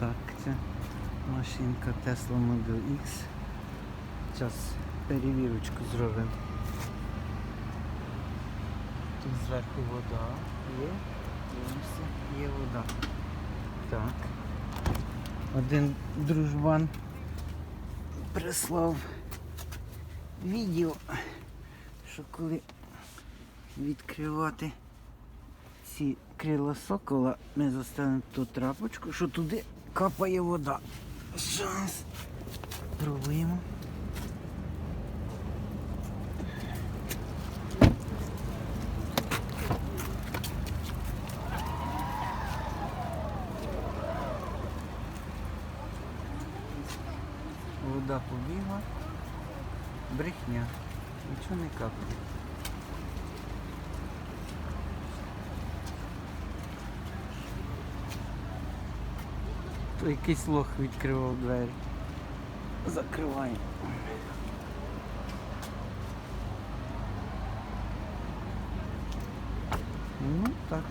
Так, це машинка Tesla Model X. Зараз перевірочку зробимо. Тут зверху вода є. Дивимося, є вода. Так. Один дружбан прислав відео, що коли відкривати ці крила сокола, ми заставимо ту трапочку, що туди капає вода. Зараз пробуємо. Вода побігла. Брехня. Нічого не капає. То якийсь лох відкривав двері. Закриваємо. Ну так.